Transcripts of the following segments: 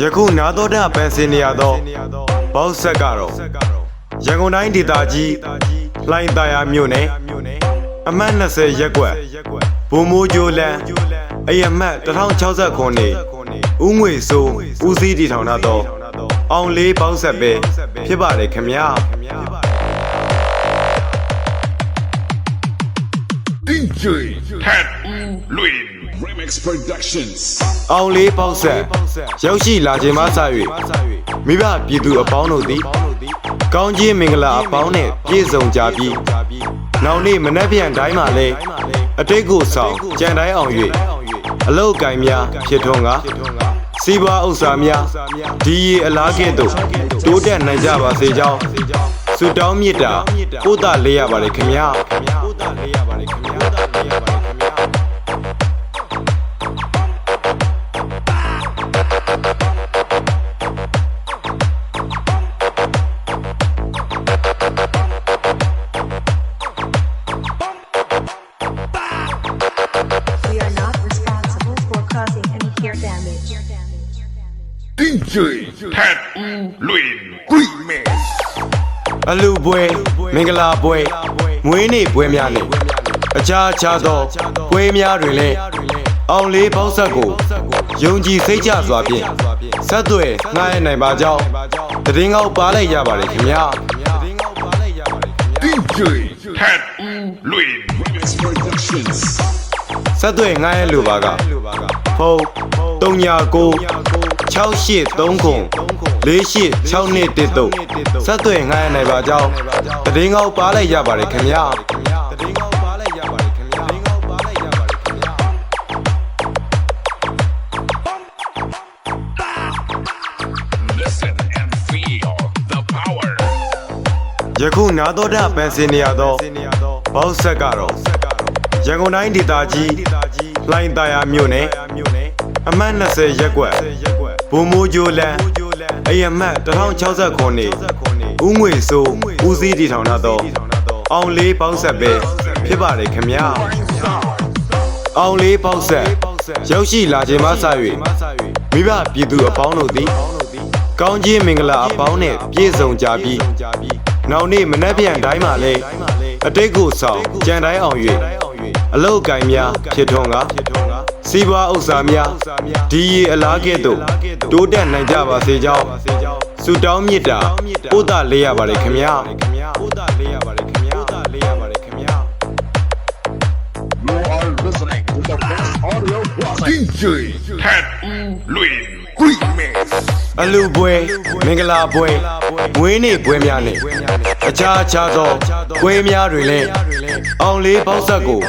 ယခုနာတော်တာပန်စင်နေရသောဘောက်ဆက်ကတော့ရန်ကုန်တိုင်းဒေသကြီးလှိုင်သာယာမြို့နယ်အမှတ်20ရပ်ကွက်ဘုံမိုးကျိုးလန်းအယမတ်1060ခုနှစ်ဦးငွေစိုးဦးစီးတည်ထောင်ထားသောအောင်လေးဘောက်ဆက်ပဲဖြစ်ပါတယ်ခင်ဗျာ DJ Ted Lwin Remix Productions အောင်လေးပေါက်ဆက်ရောက်ရှိလာခြင်းမဆ၍မိဘပြည်သူအပေါင်းတို့သည် ကောင်းခြင်းမင်္ဂလာအပေါင်းနဲ့ပြည့်စုံကြပြီးနောက်နေ့မနက်ဖြန်တိုင်းမှာလည်းအတိတ်ကိုဆောင်ကြံတိုင်းအောင်၍အလုတ်ကင်များဖြစ်ထွန်းကစီးပွားဥစ္စာများဒီရီအလားကဲ့သို့တိုးတက်နိုင်ကြပါစေကြောင်းဆုတောင်းမြတ်တာပို့တာလေးရပါတယ်ခင်ဗျာပို့တာလေးရပါတယ်ခင်ဗျာပို့တာလေးရပါတယ်ခင်ဗျာ DJ Ted Lwin Remix အလူပွဲမင်္ဂလာပွဲမွေးနေ့ပွဲများနဲ့အခြားအခြားသောပွဲများတွင်လည်းအောင်လေးပေါက်ဆက်ကိုယုံကြည်စိတ်ချစွာဖြင့်ဆက်သွယ်ငှားရနိုင်ပါကြောင်းတည်ငေါက်ပါလိုက်ရပါတယ်ခင်ဗျာ DJ Ted Lwin Remix Productions ဆက်သွယ်ငှားရလိုပါကဖုန်း 39 6839 4862ဆက်သွယ်ငှားရနိုင်ပါကြောင်းတည်ငေါက်ပါလိုက်ရပါတယ်ခင်ဗျာတည်ငေါက်ပါလိုက်ရပါတယ်ခင်ဗျာတည်ငေါက်ပါလိုက်ရပါတယ်ခင်ဗျာ Listen and feel the power ယခုနာတော်တာပန်စင်နေရသောဘောက်ဆက်ကတော့ရန်ကုန်တိုင်းဒေသကြီးလှိုင်သာယာမြို့နယ် အမှတ်20ရပ်ကွက်ဘုံမိုးကျိုးလန်းအယမတ်1060ခုနှစ်ဦးငွေစိုးဦးစီးတည်ထောင်ထားသောအောင်လေးပေါက်ဆက်ပဲဖြစ်ပါတယ်ခင်ဗျာအောင်လေးပေါက်ဆက်ရောက်ရှိလာခြင်းမဆ၍မိဘပြည်သူအပေါင်းတို့သည် ကောင်းခြင်းမင်္ဂလာအပေါင်းနဲ့ပြည့်စုံကြပြီးနောက်နေ့မနက်ဖြန်တိုင်းမှာလည်းအတိတ်ကိုဆောင်ကြံတိုင်းအောင်၍အလုတ်ကင်များဖြစ်ထွန်းက စီးပွားဥစ္စာများဒီရီအလားကဲ့သို့တိုးတက်နိုင်ကြပါစေကြောင်းဆုတောင်းမြတ်တာပို့တာလေးရပါတယ်ခင်ဗျာပို့တာလေးရပါတယ်ခင်ဗျာပို့တာလေးရပါတယ်ခင်ဗျာ You are listening to the best audio classic DJ Ted Lwin Remix အလူပွဲမင်္ဂလာပွဲမွေးနေ့ပွဲများနဲ့အခြားအခြားသောပွဲများတွင်လည်းအောင်လေးပေါက်ဆက်ကို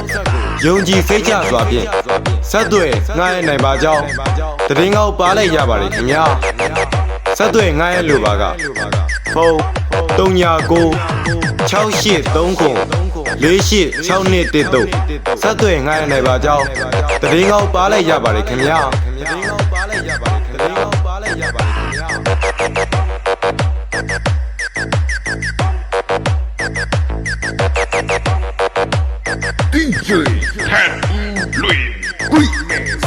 ယုံကြည်စိတ်ချစွာဖြင့်ဆက်သွယ်ငှားရနိုင်ပါကြောင်းတည်ငေါက်ပါလိုက်ရပါတယ်ခင်ဗျာဆက်သွယ်ငှားရလိုပါကဖုန်း39 6839 486213ဆက်သွယ်ငှားရနိုင်ပါကြောင်းတည်ငေါက်ပါလိုက်ရပါတယ်ခင်ဗျာတည်ငေါက်ပါလိုက်ရပါတယ်တည်ငေါက်ပါလိုက်ရပါတယ် 嗯，对对。